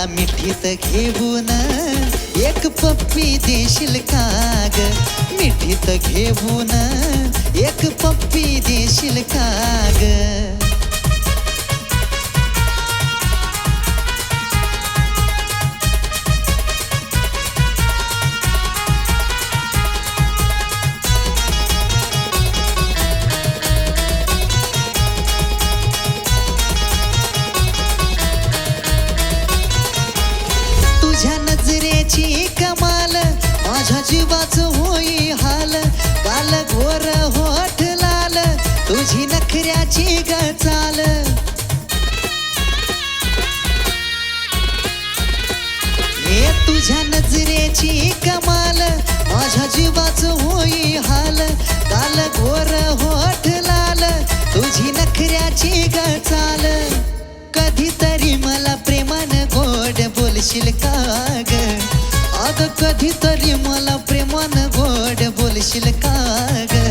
मला मिठीत घेऊन एक पप्पी देशील काग. मिठीत घेऊन एक पप्पी देशील काग. नजरेची कमाल माझ्या जीवाच होई हाल काल घोर होठ लाल तुझी नखऱ्याची ग चाल कधीतरी मला प्रेमान गोड बोलशील का ग? अग कधीतरी मला प्रेमान गोड बोलशील का ग?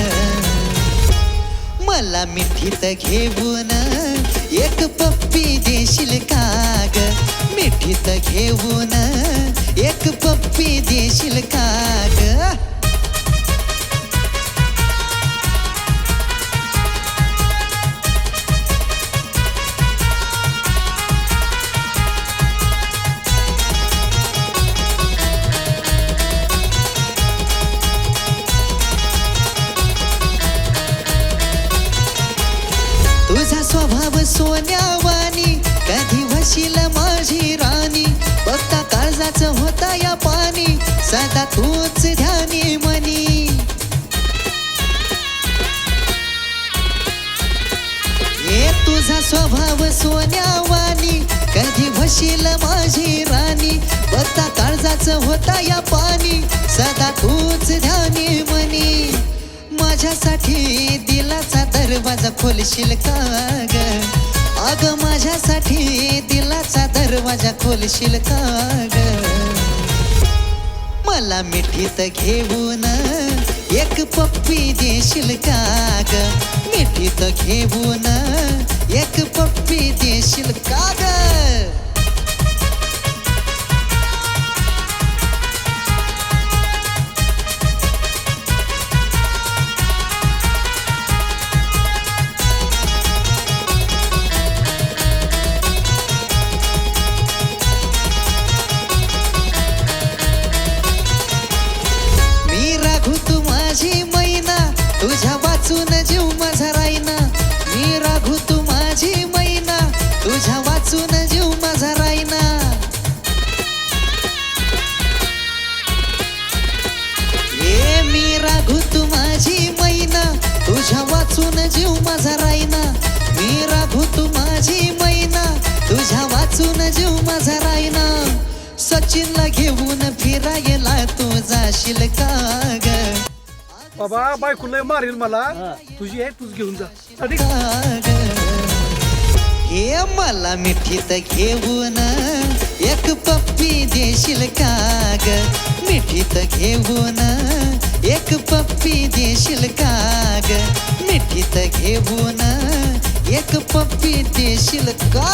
मला मिठीत घेऊन एक पप्पी देशील काग मिठीत घेऊन एक पप्पी देशील का सोन्यावानी कधी वशील माझी राणी? बघता काळजाचं होता या पाणी सदा तूच ध्यानी मनी हे तुझा स्वभाव सोन्यावानी कधी वशील माझी राणी? बघता काळजाचं होता या पाणी सदा तूच ध्यानी मनी माझ्यासाठी खोलशील का ग अग माझ्यासाठी दिलाचा दरवाजा खोलशील का ग मला मिठीत घेऊन एक पप्पी देशील का ग मिठीत घेऊन एक पप्पी देशील का ग वाचून जीव माझा राईना मी राघू तू माझी मैना. तुझ्या वाचून जीव माझा राईना हे मी राघू तू माझी मैना. तुझ्या वाचून जीव माझा राईना मी राघू तू माझी मैना. तुझ्या वाचून जीव माझा राईना सचिनला घेऊन फिरायला तू जाशील का? बाबा बायको लय मारेल मला. तुझी आहे तूच घेऊन जा. हे मला मिठीत घेऊन एक पप्पी देशील का ग मिठीत घेऊन एक पप्पी देशील का ग मिठीत घेऊन एक पप्पी देशील का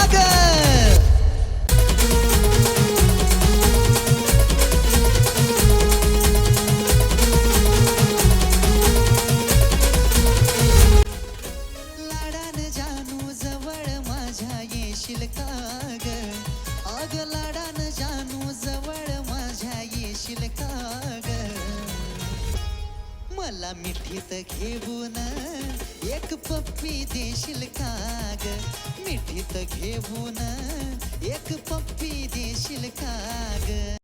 मला मिठीत घेऊन एक पप्पी देशील का ग मिठीत घेऊन एक पप्पी देशील का ग